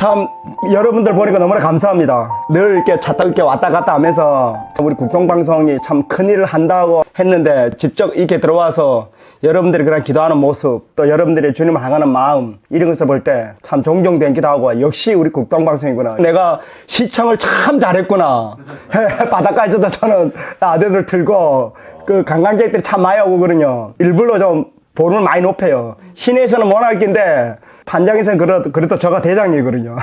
참 여러분들 보니까 너무나 감사합니다. 늘 이렇게 차 타고 이렇게 왔다 갔다 하면서 우리 국동방송이 참 큰일을 한다고 했는데 직접 이렇게 들어와서 여러분들이 그런 기도하는 모습 또 여러분들이 주님을 향하는 마음 이런 것을 볼 때 참 존경되기도 하고 역시 우리 국동방송이구나 내가 시청을 참 잘했구나 바닷가에서도 저는 아들들 들고 그 관광객들이 참 많이 그러요 일부러 좀 볼을 많이 높여요. 시내에서는 못할 긴데 판장에서는 그래도, 그래도 저가 대장이거든요.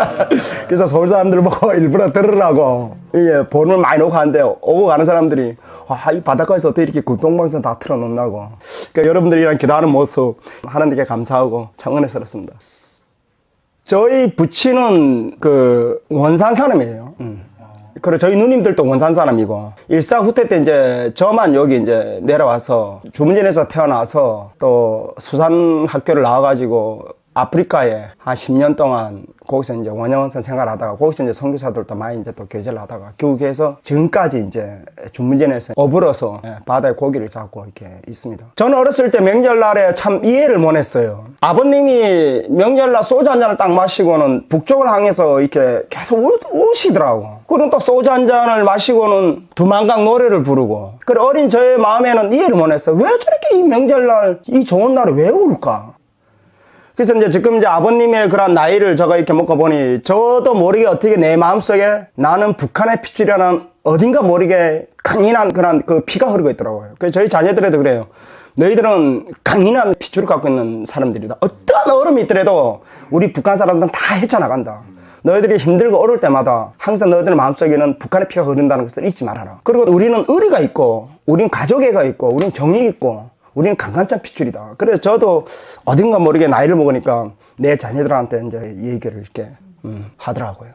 그래서 서울 사람들 보고 일부러 들으라고 이게 볼을 많이 놓고 하는데 오고 가는 사람들이 아, 이 바닷가에서 어떻게 이렇게 국동방송 다 틀어놓나고. 그러니까 여러분들이랑 기도하는 모습 하나님께 감사하고 참 은혜스럽습니다. 저희 부친은 그 원산 사람이에요. 음. 그리고 저희 누님들도 원산 사람이고 일상 후퇴 때 이제 저만 여기 이제 내려와서 주문진에서 태어나서 또 수산 학교를 나와가지고 아프리카에 한 10년 동안 거기서 이제 원영원선 생활하다가 거기서 이제 선교사들도 많이 이제 또 교제를 하다가 교육해서 지금까지 이제 주문진에서 어불어서 예, 바다에 고기를 잡고 이렇게 있습니다. 저는 어렸을 때 명절날에 참 이해를 못 했어요. 아버님이 명절날 소주 한 잔을 딱 마시고는 북쪽을 향해서 이렇게 계속 우, 우시더라고. 그리고 또 소주 한 잔을 마시고는 두만강 노래를 부르고. 그래 어린 저의 마음에는 이해를 못 했어요. 왜 저렇게 이 명절날 이 좋은 날에 왜 울까? 그래서 이제 지금 이제 아버님의 그런 나이를 제가 이렇게 먹고 보니 저도 모르게 어떻게 내 마음속에 나는 북한의 핏줄이라는 어딘가 모르게 강인한 그런 그 피가 흐르고 있더라고요. 그래서 저희 자녀들에도 그래요. 너희들은 강인한 핏줄을 갖고 있는 사람들이다. 어떠한 얼음이 있더라도 우리 북한 사람들은 다 헤쳐나간다. 너희들이 힘들고 어려울 때마다 항상 너희들 마음속에는 북한의 피가 흐른다는 것을 잊지 말아라. 그리고 우리는 의리가 있고, 우리는 가족애가 있고, 우리는 정이 있고, 우리는 강간찬 핏줄이다. 그래서 저도 어딘가 모르게 나이를 먹으니까 내 자녀들한테 이제 얘기를 이렇게 음, 하더라고요.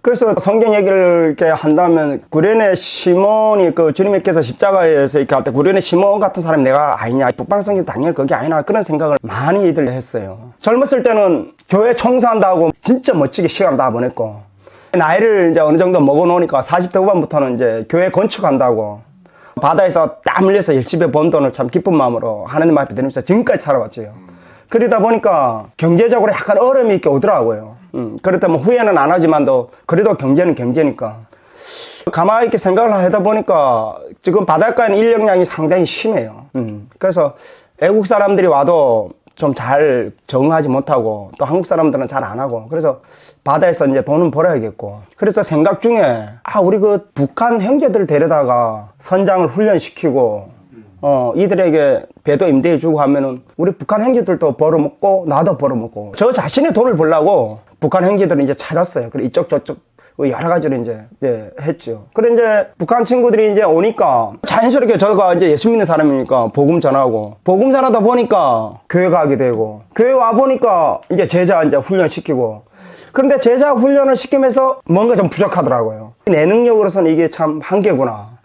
그래서 성경 얘기를 이렇게 한다면 구련의 시몬이 그 주님께서 십자가에서 이렇게 할 때 구련의 시몬 같은 사람이 내가 아니냐 북방성이 당연히 그게 아니나 그런 생각을 많이들 했어요. 젊었을 때는 교회 청소한다고 진짜 멋지게 시간 다 보냈고 나이를 이제 어느 정도 먹어 놓으니까 40대 후반부터는 이제 교회 건축한다고 바다에서 땀 흘려서 열심히 번 돈을 참 기쁜 마음으로 하나님 앞에 드리면서 지금까지 살아왔죠. 그러다 보니까 경제적으로 약간 어려움이 있게 오더라고요. 음, 그렇다 뭐 후회는 안 하지만도 그래도 경제는 경제니까. 가만히 이렇게 생각을 하다 보니까 지금 바닷가에는 인력량이 상당히 심해요. 음, 그래서 외국 사람들이 와도 좀 잘 적응하지 못하고 또 한국 사람들은 잘 안 하고 그래서 바다에서 이제 돈은 벌어야겠고 그래서 생각 중에 아 우리 그 북한 형제들 데려다가 선장을 훈련시키고 어 이들에게 배도 임대해주고 하면은 우리 북한 형제들도 벌어먹고 나도 벌어먹고 저 자신의 돈을 벌라고 북한 형제들은 이제 찾았어요. 그래 이쪽 저쪽 뭐 여러 가지로 이제, 이제 했죠. 그래 이제 북한 친구들이 이제 오니까 자연스럽게 저가 이제 예수 믿는 사람이니까 복음 전하고 복음 전하다 보니까 교회 가게 되고 교회 와 보니까 이제 제자 이제 훈련시키고 그런데 제자 훈련을 시키면서 뭔가 좀 부족하더라고요. 내 능력으로서는 이게 참 한계구나.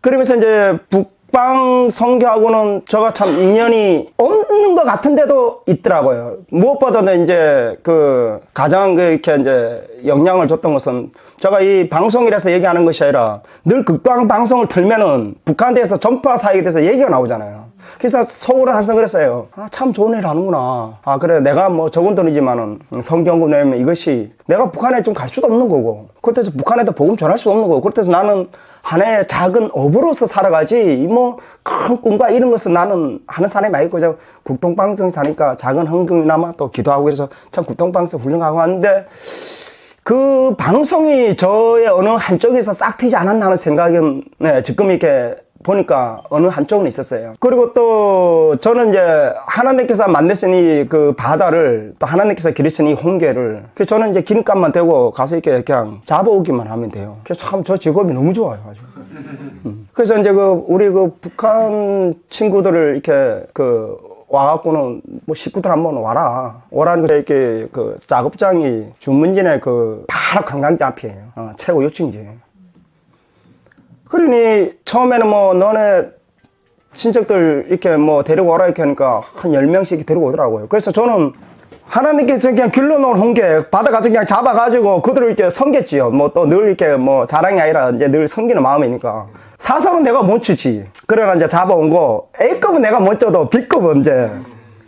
그러면서 이제 북 방 선교하고는 저가 참 인연이 없는 것 같은데도 있더라고요. 무엇보다도 이제 그 가장 그 이렇게 이제 영향을 줬던 것은 제가 이 방송이라서 얘기하는 것이 아니라 늘 극방 방송을 틀면은 북한에 대해서 전파 사역에 대해서 얘기가 나오잖아요. 그래서 서울은 항상 그랬어요. 아, 참 좋은 일 하는구나. 아, 그래. 내가 뭐 적은 돈이지만은 성경을 내면 이것이 내가 북한에 좀 갈 수도 없는 거고. 그렇다고 북한에도 복음 전할 수도 없는 거고. 그렇다고 나는 하나의 작은 어부로서 살아가지. 뭐 큰 꿈과 이런 것은 나는 하는 사람이 아니고 저 국동방송 사니까 작은 헌금이나마 또 기도하고 그래서 참 국동방송 훌륭하고 하는데 그 방송이 저의 어느 한쪽에서 싹 트지 않았나 하는 생각은 네, 지금 이렇게 보니까 어느 한쪽은 있었어요. 그리고 또 저는 이제 하나님께서 만드신 이그 바다를 또 하나님께서 기르신 이 홍게를 그 저는 이제 기름값만 대고 가서 이렇게 그냥 잡아오기만 하면 돼요. 참 저 직업이 너무 좋아요. 아주. 음. 그래서 이제 그 우리 그 북한 친구들을 이렇게 그 와갖고는 뭐 식구들 한번 와라. 오라는 게 이렇게 그 작업장이 주문진의 그 바로 관광지 앞이에요. 어, 최고 요충지. 그러니 처음에는 뭐 너네 친척들 이렇게 뭐 데리고 오라 이렇게 하니까 한 10명씩 이렇게 데리고 오더라고요. 그래서 저는 하나님께서 그냥 길러놓은 홍게 바다 가서 그냥 잡아가지고 그들을 이렇게 섬겼지요. 뭐 또 늘 이렇게 뭐 자랑이 아니라 이제 늘 섬기는 마음이니까. 사설은 내가 못 추지. 그러나 이제 잡아온 거 A급은 내가 못 줘도 B급은 이제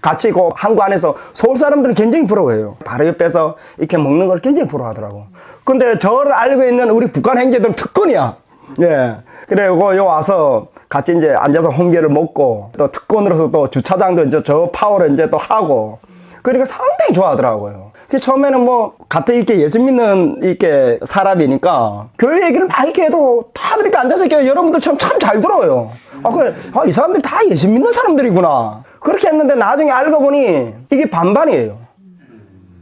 같이 그 한국 안에서 서울 사람들은 굉장히 부러워해요. 바로 옆에서 이렇게 먹는 걸 굉장히 부러워하더라고. 근데 저를 알고 있는 우리 북한 행제들 특권이야. 예. 그리고 요 와서 같이 이제 앉아서 홍게를 먹고 또 특권으로서 또 주차장도 이제 저 파워를 이제 또 하고 그러니까 상당히 좋아하더라고요. 그 처음에는 뭐 같은 이렇게 예수 믿는 이렇게 사람이니까 교회 얘기를 막 이렇게 해도 다들 이렇게 앉아서 이렇게 여러분들 참참잘 들어요. 아 그래, 아, 이 사람들 다 예수 믿는 사람들이구나. 그렇게 했는데 나중에 알고 보니 이게 반반이에요.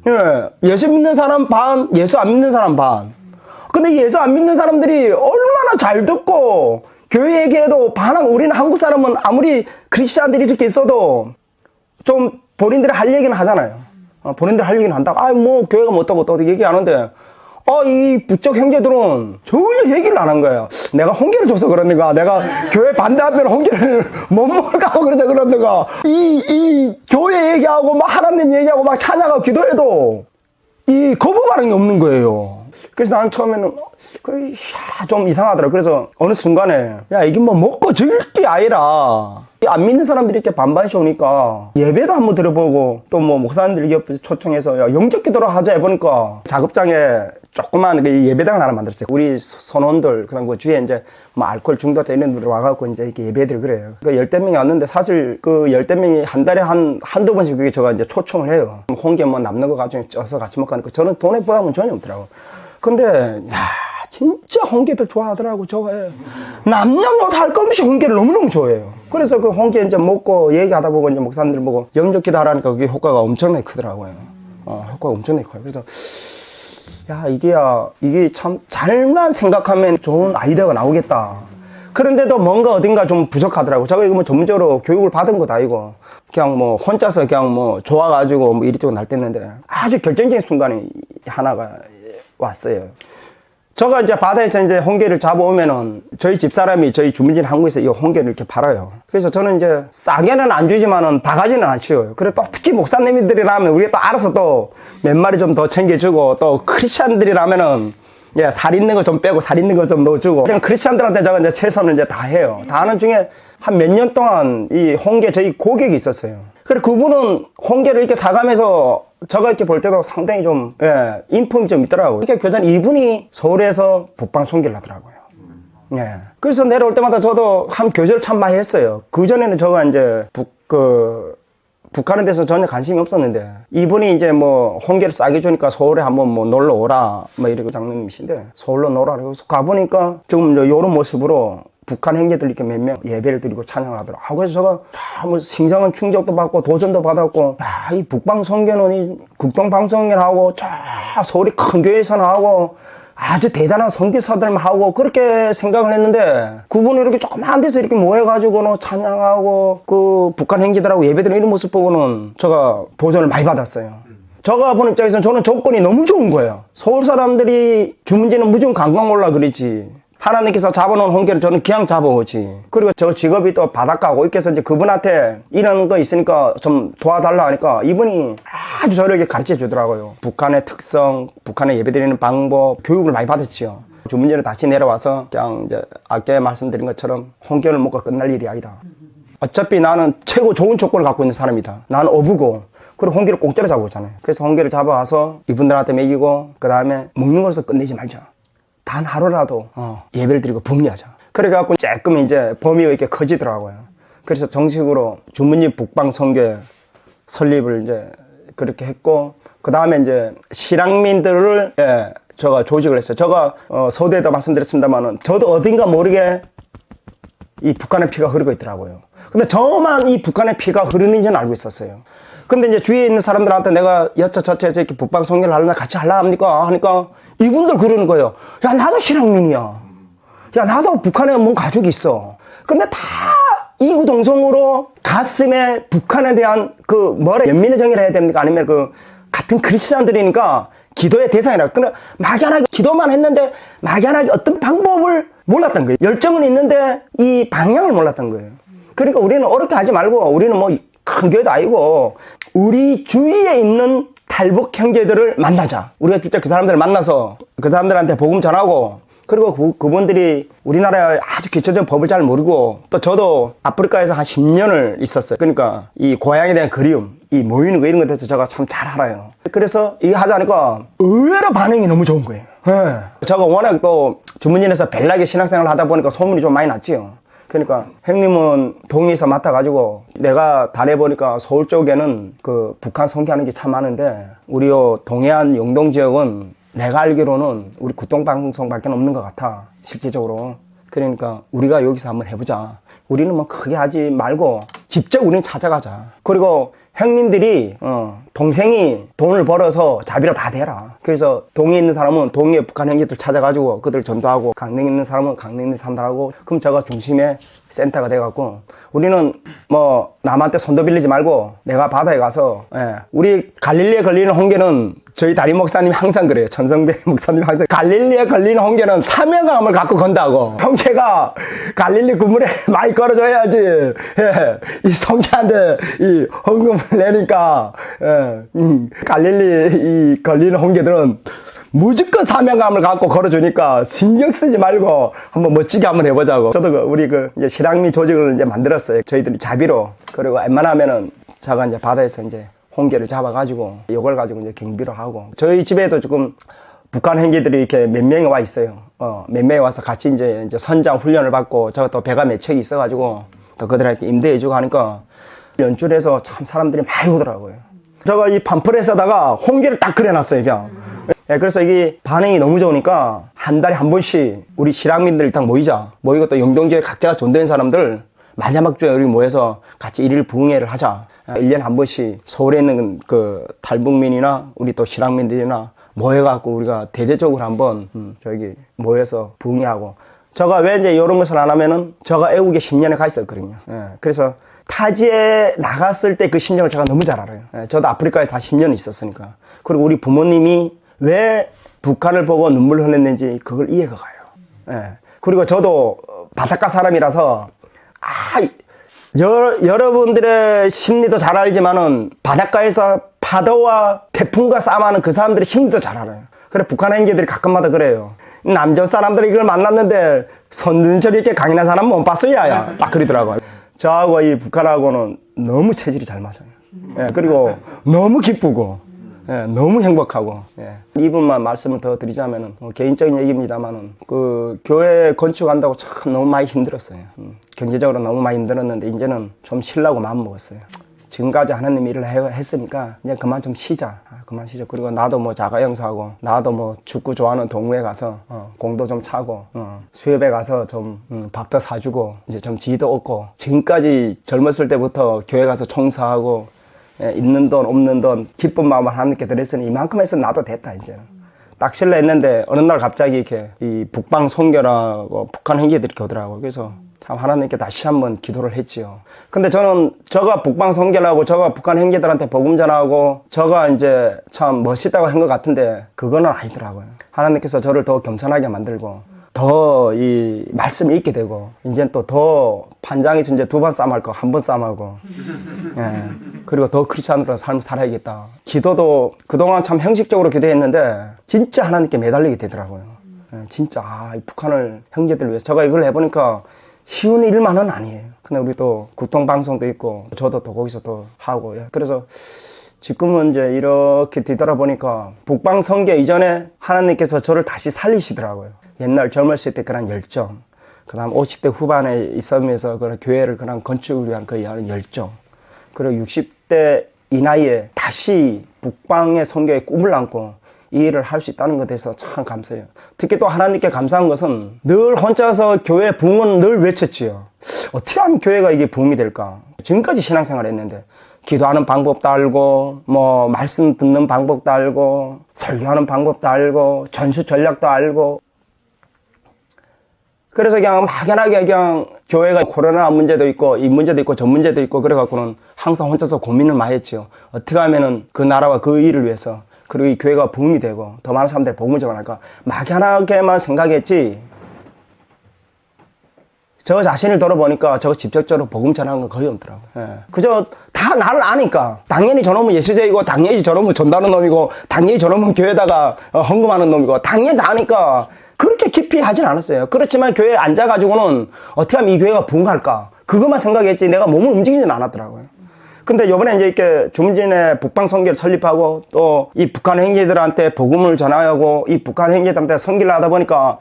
예, 예수 믿는 사람 반, 예수 안 믿는 사람 반. 근데 예수 안 믿는 사람들이 얼마나 잘 듣고 교회 얘기해도 반항 우리는 한국 사람은 아무리 크리스찬들이 이렇게 있어도 좀 본인들이 할 얘기는 하잖아요. 어, 본인들 할 얘기는 한다고. 아, 뭐 교회가 뭐 어떠고 어떠고 얘기하는데 어, 이 북쪽 형제들은 전혀 얘기를 안 한 거예요. 내가 홍계를 줘서 그러는가, 내가 교회 반대하면 홍계를 못 먹을까 그래서 그러는가. 이, 이 교회 얘기하고 막 하나님 얘기하고 막 찬양하고 기도해도 이 거부 반응이 없는 거예요. 그래서 나는 처음에는 그, 야, 좀 이상하더라. 그래서 어느 순간에 야 이게 뭐 먹고 즐길 게 아니라 안 믿는 사람들이 이렇게 반반씩 오니까 예배도 한번 들어보고 또 뭐 목사님들 옆에 초청해서 야 영적 기도를 하자 해보니까 작업장에 조그만 그 예배당을 하나 만들었어요. 우리 선원들 그다음 그 주위에 이제 뭐 알코올 중독자 이런 분들 와갖고 이제 이렇게 예배들 그래요. 그 열대 명이 왔는데 사실 그 열대 명이 한 달에 한 한두 번씩 그게 제가 이제 초청을 해요. 홍게 뭐 남는 거 가지고 쪄서 같이 먹고 하니까 저는 돈에 부담은 전혀 없더라고. 근데 야 진짜 홍게들 좋아하더라고 좋아해. 남녀노소 할 것 없이 홍게를 너무너무 좋아해요. 그래서 그 홍게 이제 먹고 얘기하다 보고 이제 목사님들 보고 영적 기도 하라니까 그게 효과가 엄청나게 크더라고요. 어, 효과가 엄청나게 커요. 그래서 야, 이게야, 이게 참, 잘만 생각하면 좋은 아이디어가 나오겠다. 그런데도 뭔가 어딘가 좀 부족하더라고. 제가 이거 뭐 전문적으로 교육을 받은 것도 아니고, 그냥 뭐, 혼자서 그냥 뭐, 좋아가지고 뭐 이리저리 날뛰는데, 아주 결정적인 순간이 하나가 왔어요. 저가 이제 바다에서 이제 홍게를 잡아오면은 저희 집사람이 저희 주문진 한국에서 이 홍게를 이렇게 팔아요. 그래서 저는 이제 싸게는 안 주지만은 바가지는 안 치워요. 그래 또 특히 목사님들이라면 우리가 또 알아서 또 몇 마리 좀 더 챙겨주고 또 크리스찬들이라면은 예, 살 있는 거 좀 빼고 살 있는 거 좀 넣어주고 그냥 크리스찬들한테 제가 이제 최선을 이제 다 해요. 다 하는 중에 한 몇 년 동안 이 홍게 저희 고객이 있었어요. 그래 그분은 홍게를 이렇게 사가면서 제가 이렇게 볼 때도 상당히 좀 예, 인품이 좀 있더라고요. 이렇게 교장 이분이 서울에서 북방 송기를 하더라고요. 예. 그래서 내려올 때마다 저도 한 교제를 참 많이 했어요. 그전에는 저가 이제 북, 그, 북한에 대해서 전혀 관심이 없었는데, 이분이 이제 뭐, 홍게를 싸게 주니까 서울에 한번 뭐 놀러 오라, 뭐 이러고 장로님이신데, 서울로 놀아. 그래서 가보니까 지금 요런 모습으로 북한 형제들 이렇게 몇 명 예배를 드리고 찬양을 하더라고요. 아, 그래서 제가 참 생장은 충격도 받고 도전도 받았고, 야, 이 북방 성교는 이 국동 방송이라고 저 서울이 큰 교회에서 나오고, 아주 대단한 선교사들만 하고 그렇게 생각을 했는데 그분이 이렇게 조그만 데서 이렇게 모여가지고는 찬양하고 그 북한 행기들하고 예배드리는 이런 모습 보고는 제가 도전을 많이 받았어요. 제가 보는 입장에서는 저는 조건이 너무 좋은 거예요. 서울 사람들이 주문지는 무조건 관광 올라 그러지. 하나님께서 잡아놓은 홍게를 저는 그냥 잡아오지. 그리고 저 직업이 또 바닷가고 이께서 이제 그분한테 이런 거 있으니까 좀 도와달라 하니까 이분이 아주 저를 가르쳐 주더라고요. 북한의 특성, 북한의 예배드리는 방법, 교육을 많이 받았지요. 주문제로 다시 내려와서 그냥 이제 아까 말씀드린 것처럼 홍게를 먹고 끝날 일이 아니다. 어차피 나는 최고 좋은 조건을 갖고 있는 사람이다. 나는 어부고 그리고 홍게를 공짜로 잡아오잖아요. 그래서 홍게를 잡아와서 이분들한테 먹이고 그 다음에 먹는 것에서 끝내지 말자. 단 하루라도 어, 예배를 드리고 붕리하자. 그래갖고 조금 이제 범위가 이렇게 커지더라고요. 그래서 정식으로 주문집 북방 성교 설립을 이제 그렇게 했고 그 다음에 이제 실향민들을 예, 제가 조직을 했어요. 제가 어, 서대에도 말씀드렸습니다만은 저도 어딘가 모르게 이 북한의 피가 흐르고 있더라고요. 근데 저만 이 북한의 피가 흐르는지는 알고 있었어요. 근데 이제 주위에 있는 사람들한테 내가 여차저차해서 이렇게 북방 성교를 하려나 같이 하려 합니까? 하니까 이분들 그러는 거예요. 야, 나도 실향민이야. 야, 나도 북한에 뭔 가족이 있어. 근데 다 이구동성으로 가슴에 북한에 대한 그 뭐라 연민의 정의를 해야 됩니까? 아니면 그 같은 크리스찬들이니까 기도의 대상이라. 근데 막연하게 기도만 했는데 막연하게 어떤 방법을 몰랐던 거예요. 열정은 있는데 이 방향을 몰랐던 거예요. 그러니까 우리는 어렵게 하지 말고 우리는 뭐 큰 교회도 아니고 우리 주위에 있는 탈북 형제들을 만나자. 우리가 진짜 그 사람들을 만나서 그 사람들한테 복음 전하고 그리고 그, 그분들이 우리나라의 아주 기초적인 법을 잘 모르고 또 저도 아프리카에서 한 10년을 있었어요. 그러니까 이 고향에 대한 그리움, 이 모이는 거 이런 것에 대해서 제가 참 잘 알아요. 그래서 이거 하자니까 의외로 반응이 너무 좋은 거예요. 예. 제가 워낙 또 주문진에서 벨라게 신학생활을 하다 보니까 소문이 좀 많이 났지요. 그러니까 형님은 동의해서 맡아가지고 내가 다녀보니까 서울 쪽에는 그 북한 성교하는 게 참 많은데 우리 요 동해안 영동 지역은 내가 알기로는 우리 구동방송밖에 없는 것 같아 실질적으로. 그러니까 우리가 여기서 한번 해보자. 우리는 뭐 크게 하지 말고 직접 우리는 찾아가자. 그리고 형님들이 어, 동생이 돈을 벌어서 자비로 다 대라. 그래서 동해 있는 사람은 동해 북한 형제들 찾아가지고 그들 전도하고 강릉 있는 사람은 강릉 있는 사람들하고 그럼 제가 중심에 센터가 돼갖고 우리는 뭐 남한테 손도 빌리지 말고 내가 바다에 가서 예, 우리 갈릴리에 걸리는 홍게는 저희 담임 목사님이 항상 그래요. 전성배 목사님이 항상 갈릴리에 걸리는 홍게는 사명감을 갖고 건다고. 홍게가 갈릴리 그물에 많이 걸어줘야지. 예, 이 성게한테 이 헌금을 내니까 예, 음, 갈릴리 이 걸리는 홍게들은 무조건 사명감을 갖고 걸어주니까 신경 쓰지 말고 한번 멋지게 한번 해보자고. 저도 그 우리 그 이제 실향미 조직을 이제 만들었어요. 저희들이 자비로 그리고 웬만하면은 제가 이제 바다에서 이제 홍게를 잡아가지고 이걸 가지고 이제 경비로 하고 저희 집에도 조금 북한 행기들이 이렇게 몇 명이 와 있어요. 어, 몇 명이 와서 같이 이제, 이제 선장 훈련을 받고 저가 또 배가 몇 척이 있어가지고 또 그들한테 임대해주고 하니까 연출해서 참 사람들이 많이 오더라고요. 제가 이 팜플렛에다가 홍게를 딱 그려놨어요, 그냥. 예, 그래서 이게 반응이 너무 좋으니까 한 달에 한 번씩 우리 실향민들 일단 모이자. 모이고 또 영동지에 각자가 존대는 사람들 마지막 주에 우리 모여서 같이 일일 부흥회를 하자. 1년에 한 번씩 서울에 있는 그 탈북민이나 우리 또 실향민들이나 모여갖고 우리가 대대적으로 한번 음, 저기 모여서 부흥회하고 제가 왜 이제 이런 것을 안 하면은 제가 애국에 10년에 가 있었거든요. 예, 그래서 타지에 나갔을 때 그 심정을 제가 너무 잘 알아요. 예, 저도 아프리카에서 한 10년 있었으니까. 그리고 우리 부모님이 왜 북한을 보고 눈물 흘렸는지 그걸 이해가 가요. 예. 그리고 저도 바닷가 사람이라서 아 여, 여러분들의 심리도 잘 알지만은 바닷가에서 파도와 태풍과 싸움하는 그 사람들의 심리도 잘 알아요. 그래 북한 행기들이 가끔마다 그래요. 남전 사람들이 이걸 만났는데 선진철이 이렇게 강인한 사람 못 봤어요, 야. 딱 그러더라고요. 저하고 이 북한하고는 너무 체질이 잘 맞아요. 예, 그리고 너무 기쁘고, 예, 너무 행복하고, 예. 이분만 말씀을 더 드리자면은, 뭐 개인적인 얘기입니다만은, 그, 교회 건축한다고 참 너무 많이 힘들었어요. 음, 경제적으로 너무 많이 힘들었는데, 이제는 좀 쉬려고 마음 먹었어요. 지금까지 하나님 일을 해- 했으니까 이제 그만 좀 쉬자. 아, 그만 쉬자. 그리고 나도 뭐 자가 영사하고 나도 뭐 축구 좋아하는 동호회 가서 어, 공도 좀 차고 어, 수협에 가서 좀 음, 밥도 사주고 이제 좀 지도 얻고 지금까지 젊었을 때부터 교회 가서 총사하고 예, 있는 돈 없는 돈 기쁜 마음을 하나님께 드렸으니 이만큼 해서 나도 됐다 이제는. 딱 실려 했는데 어느 날 갑자기 이렇게 이 북방 송교라고 북한 행기들이 이렇게 오더라고요. 그래서 참 하나님께 다시 한번 기도를 했지요. 근데 저는 저가 북방 송교라고 저가 북한 행기들한테 복음 전하고 저가 이제 참 멋있다고 한 것 같은데 그거는 아니더라고요. 하나님께서 저를 더 겸손하게 만들고 더 이 말씀이 있게 되고 이제 또더 판장에서 이제 두 번 싸움할 거 한 번 싸움하고 예. 그리고 더 크리스찬으로 삶을 살아야겠다. 기도도 그동안 참 형식적으로 기도했는데 진짜 하나님께 매달리게 되더라고요. 예, 진짜 아, 이 북한을 형제들 위해서 제가 이걸 해보니까 쉬운 일만은 아니에요. 근데 우리 또 국통방송도 있고 저도 또 거기서 또 하고 예. 그래서 지금은 이제 이렇게 뒤돌아보니까 북방 선교 이전에 하나님께서 저를 다시 살리시더라고요. 옛날 젊었을 때 그런 열정, 그 다음 50대 후반에 있으면서 그런 교회를 그런 건축을 위한 그 열정, 그리고 60대 이 나이에 다시 북방의 선교의 꿈을 안고 이 일을 할 수 있다는 것에 대해서 참 감사해요. 특히 또 하나님께 감사한 것은 늘 혼자서 교회 부흥은 늘 외쳤지요. 어떻게 하면 교회가 이게 부흥이 될까? 지금까지 신앙생활 했는데 기도하는 방법도 알고 뭐 말씀 듣는 방법도 알고 설교하는 방법도 알고 전수 전략도 알고 그래서 그냥 막연하게 그냥 교회가 코로나 문제도 있고 이 문제도 있고 저 문제도 있고 그래갖고는 항상 혼자서 고민을 많이 했지요. 어떻게 하면은 그 나라와 그 일을 위해서 그리고 이 교회가 부흥이 되고 더 많은 사람들이 복음을 전할까 막연하게만 생각했지. 저 자신을 돌아보니까 저거 직접적으로 복음 전하는 건 거의 없더라고요. 예. 그저 다 나를 아니까 당연히 저놈은 예수제이고 당연히 저놈은 전다는 놈이고 당연히 저놈은 교회다가 어, 헌금하는 놈이고 당연히 다 아니까 그렇게 깊이 하진 않았어요. 그렇지만 교회에 앉아가지고는 어떻게 하면 이 교회가 부흥할까? 그것만 생각했지 내가 몸을 움직이지는 않았더라고요. 근데 요번에 이제 이렇게 중진의 북방 선교를 설립하고 또 이 북한 행제들한테 복음을 전하고 이 북한 행제들한테 선교를 하다 보니까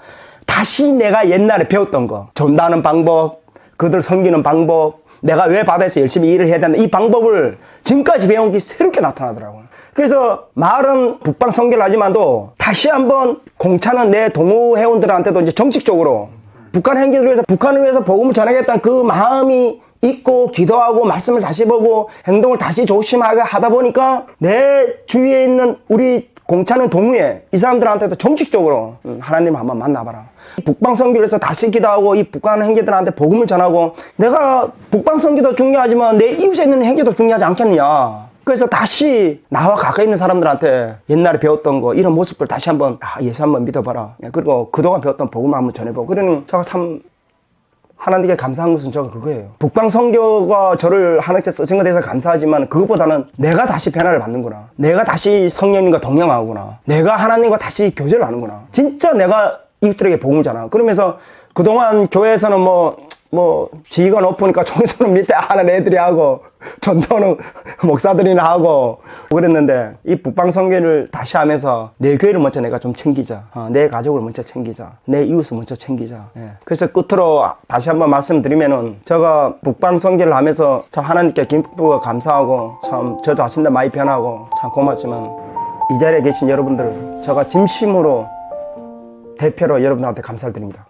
다시 내가 옛날에 배웠던 거 전다는 방법 그들 섬기는 방법 내가 왜 바다에서 열심히 일을 해야 되나 이 방법을 지금까지 배운 게 새롭게 나타나더라고요. 그래서 말은 북방 선교를 하지만도 다시 한번 공차는 내 동호 회원들한테도 이제 정식적으로 북한 행진을 위해서 북한을 위해서 복음을 전하겠다는 그 마음이 있고 기도하고 말씀을 다시 보고 행동을 다시 조심하게 하다 보니까 내 주위에 있는 우리 공차는 동우에 이 사람들한테도 정식적으로 음, 하나님 한번 만나봐라. 북방 선교를 해서 다시 기도하고 이 북한 행제들한테 복음을 전하고 내가 북방 선교도 중요하지만 내 이웃에 있는 행제도 중요하지 않겠느냐. 그래서 다시 나와 가까이 있는 사람들한테 옛날에 배웠던 거 이런 모습을 다시 한번 아, 예수 한번 믿어봐라. 그리고 그동안 배웠던 복음 한번 전해보고 그러니 제가 참 하나님께 감사한 것은 저가 그거예요. 북방 선교가 저를 하나님께 쓰신 것에 대해서 감사하지만 그것보다는 내가 다시 변화를 받는구나. 내가 다시 성령님과 동행하구나. 내가 하나님과 다시 교제를 하는구나. 진짜 내가 이웃들에게 복음을 전하. 그러면서 그동안 교회에서는 뭐, 뭐, 지위가 높으니까 총선은 밑에 하는 애들이 하고, 전도는 목사들이나 하고, 그랬는데, 이 북방 선교를 다시 하면서 내 교회를 먼저 내가 좀 챙기자. 어, 내 가족을 먼저 챙기자. 내 이웃을 먼저 챙기자. 예. 그래서 끝으로 다시 한번 말씀드리면은, 제가 북방 선교를 하면서 참 하나님께 기쁘고 감사하고, 참 저 자신도 많이 변하고, 참 고맙지만, 이 자리에 계신 여러분들, 제가 진심으로 대표로 여러분들한테 감사를 드립니다.